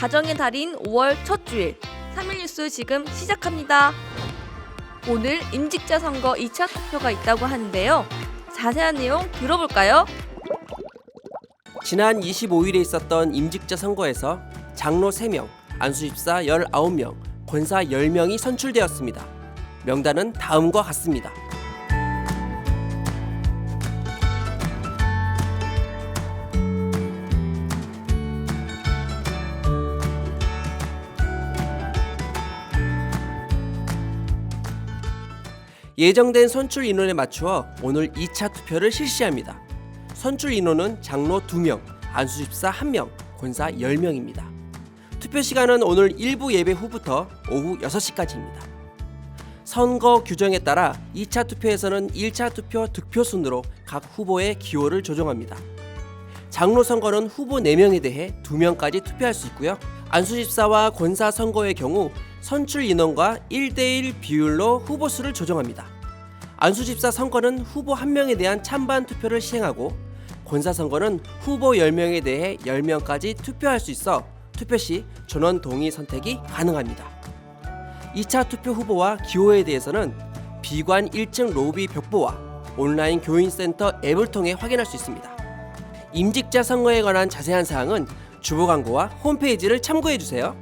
가정의 달인 5월 첫 주일 3일 뉴스 지금 시작합니다. 오늘 임직자 선거 2차 투표가 있다고 하는데요. 자세한 내용 들어볼까요? 지난 25일에 있었던 임직자 선거에서 장로 3명, 안수집사 19명, 권사 10명이 선출되었습니다. 명단은 다음과 같습니다. 예정된 선출 인원에 맞추어 오늘 2차 투표를 실시합니다. 선출 인원은 장로 2명, 안수 집사 1명, 권사 10명입니다. 투표 시간은 오늘 일부 예배 후부터 오후 6시까지입니다. 선거 규정에 따라 2차 투표에서는 1차 투표 득표 순으로 각 후보의 기호를 조정합니다. 장로 선거는 후보 4명에 대해 2명까지 투표할 수 있고요. 안수집사와 권사 선거의 경우 선출 인원과 1대1 비율로 후보 수를 조정합니다. 안수집사 선거는 후보 1명에 대한 찬반 투표를 시행하고 권사 선거는 후보 10명에 대해 10명까지 투표할 수 있어 투표 시 전원 동의 선택이 가능합니다. 2차 투표 후보와 기호에 대해서는 비관 1층 로비 벽보와 온라인 교인센터 앱을 통해 확인할 수 있습니다. 임직자 선거에 관한 자세한 사항은 주보 광고와 홈페이지를 참고해 주세요.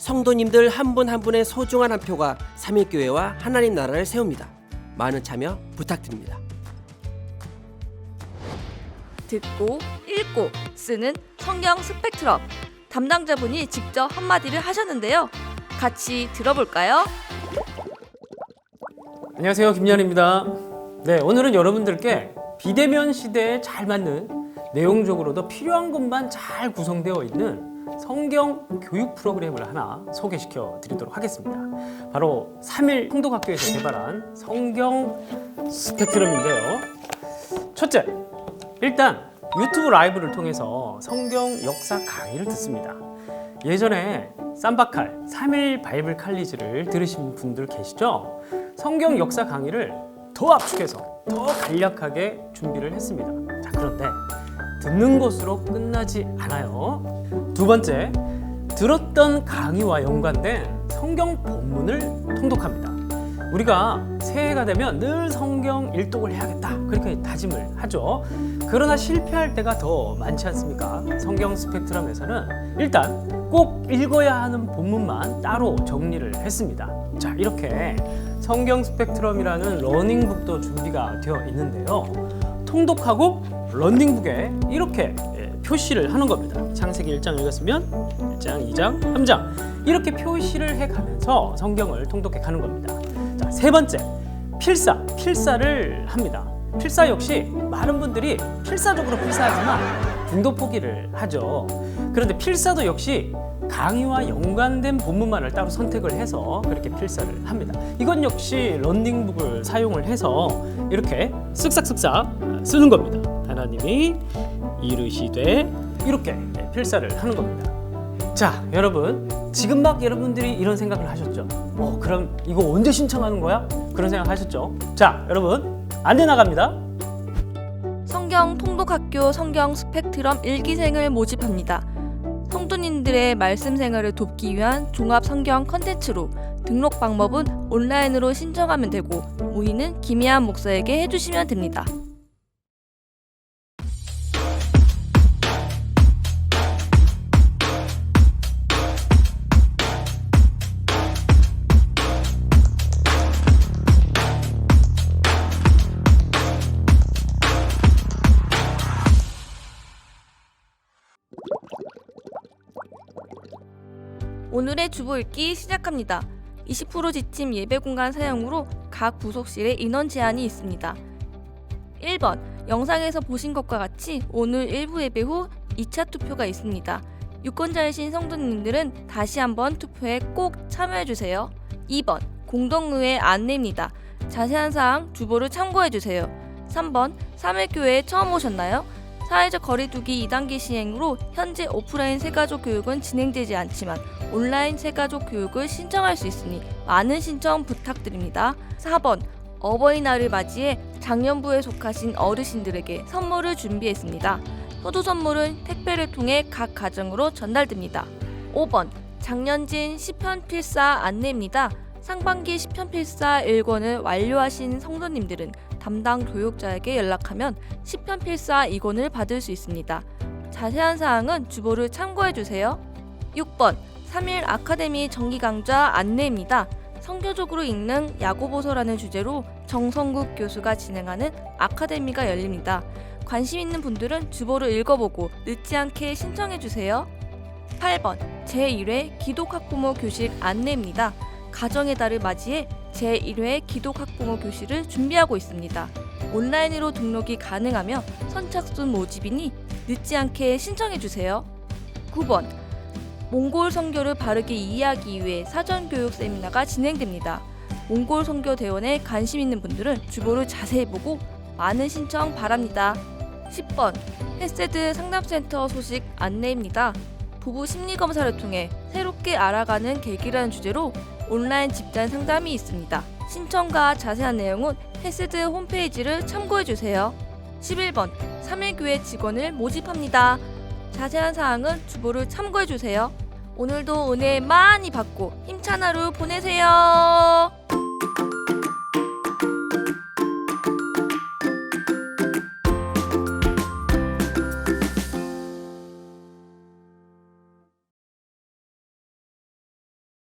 성도님들 한분한 분의 소중한 한 표가 삼일교회와 하나님 나라를 세웁니다. 많은 참여 부탁드립니다. 듣고, 읽고, 쓰는 성경 스펙트럼. 담당자분이 직접 한마디를 하셨는데요. 같이 들어볼까요? 안녕하세요 김연입니다. 네 오늘은 여러분들께 비대면 시대에 잘 맞는 내용적으로도 필요한 것만 잘 구성되어 있는 성경 교육 프로그램을 하나 소개시켜 드리도록 하겠습니다. 바로 3일 통독학교에서 개발한 성경 스펙트럼인데요. 첫째, 일단 유튜브 라이브를 통해서 성경 역사 강의를 듣습니다. 예전에 쌈바칼 3일 바이블 칼리지를 들으신 분들 계시죠? 성경 역사 강의를 더 압축해서 더 간략하게 준비를 했습니다. 자, 그런데 듣는 것으로 끝나지 않아요. 두 번째, 들었던 강의와 연관된 성경 본문을 통독합니다. 우리가 새해가 되면 늘 성경 일독을 해야겠다. 그렇게 다짐을 하죠. 그러나 실패할 때가 더 많지 않습니까? 성경 스펙트럼에서는 일단 꼭 읽어야 하는 본문만 따로 정리를 했습니다. 자, 이렇게 성경 스펙트럼이라는 러닝북도 준비가 되어 있는데요. 통독하고 런닝북에 이렇게 예, 표시를 하는 겁니다. 창세기 1장 읽었으면 1장, 2장, 3장 이렇게 표시를 해 가면서 성경을 통독해 가는 겁니다. 자, 세 번째. 필사, 필사를 합니다. 필사 역시 많은 분들이 필사적으로 필사하지만 중도 포기를 하죠. 그런데 필사도 역시 강의와 연관된 본문만을 따로 선택을 해서 그렇게 필사를 합니다. 이건 역시 런닝북을 사용을 해서 이렇게 쓱싹쓱싹 쓰는 겁니다. 하나님이 이르시되 이렇게 필사를 하는 겁니다. 자, 여러분 지금 막 여러분들이 이런 생각을 하셨죠? 어, 그럼 이거 언제 신청하는 거야? 그런 생각 하셨죠? 자, 여러분 안내 나갑니다. 성경 통독학교 성경 스펙트럼 일기생을 모집합니다. 성도님들의 말씀 생활을 돕기 위한 종합 성경 컨텐츠로 등록 방법은 온라인으로 신청하면 되고 문의는 김희한 목사에게 해주시면 됩니다. 오늘의 주보 읽기 시작합니다. 20% 지침 예배 공간 사용으로 각 부속실에 인원 제한이 있습니다. 1번 영상에서 보신 것과 같이 오늘 1부 예배 후 2차 투표가 있습니다. 유권자이신 성도님들은 다시 한번 투표에 꼭 참여해 주세요. 2번 공동의회 안내입니다. 자세한 사항 주보를 참고해 주세요. 3번 3일 교회에 처음 오셨나요? 사회적 거리두기 2단계 시행으로 현재 오프라인 세가족 교육은 진행되지 않지만 온라인 세가족 교육을 신청할 수 있으니 많은 신청 부탁드립니다. 4번 어버이날을 맞이해 작년부에 속하신 어르신들에게 선물을 준비했습니다. 효도 선물은 택배를 통해 각 가정으로 전달됩니다. 5번 장년진 시편 필사 안내입니다. 상반기 시편 필사 1권을 완료하신 성도님들은 담당 교육자에게 연락하면 시편 필사 2권을 받을 수 있습니다. 자세한 사항은 주보를 참고해 주세요. 6번 3일 아카데미 정기 강좌 안내입니다. 성교적으로 읽는 야고보서라는 주제로 정성국 교수가 진행하는 아카데미가 열립니다. 관심 있는 분들은 주보를 읽어보고 늦지 않게 신청해 주세요. 8번 제1회 기독학부모 교실 안내입니다. 가정의 달을 맞이해 제1회 기독학부모 교실을 준비하고 있습니다. 온라인으로 등록이 가능하며 선착순 모집이니 늦지 않게 신청해 주세요. 9번 몽골 선교를 바르게 이해하기 위해 사전 교육 세미나가 진행됩니다. 몽골 선교 대원에 관심 있는 분들은 주보를 자세히 보고 많은 신청 바랍니다. 10번 헬세드 상담센터 소식 안내입니다. 부부 심리 검사를 통해 새롭게 알아가는 계기라는 주제로 온라인 집단 상담이 있습니다. 신청과 자세한 내용은 헬세드 홈페이지를 참고해 주세요. 11번 3일교회 직원을 모집합니다. 자세한 사항은 주보를 참고해 주세요. 오늘도 은혜 많이 받고 힘찬 하루 보내세요.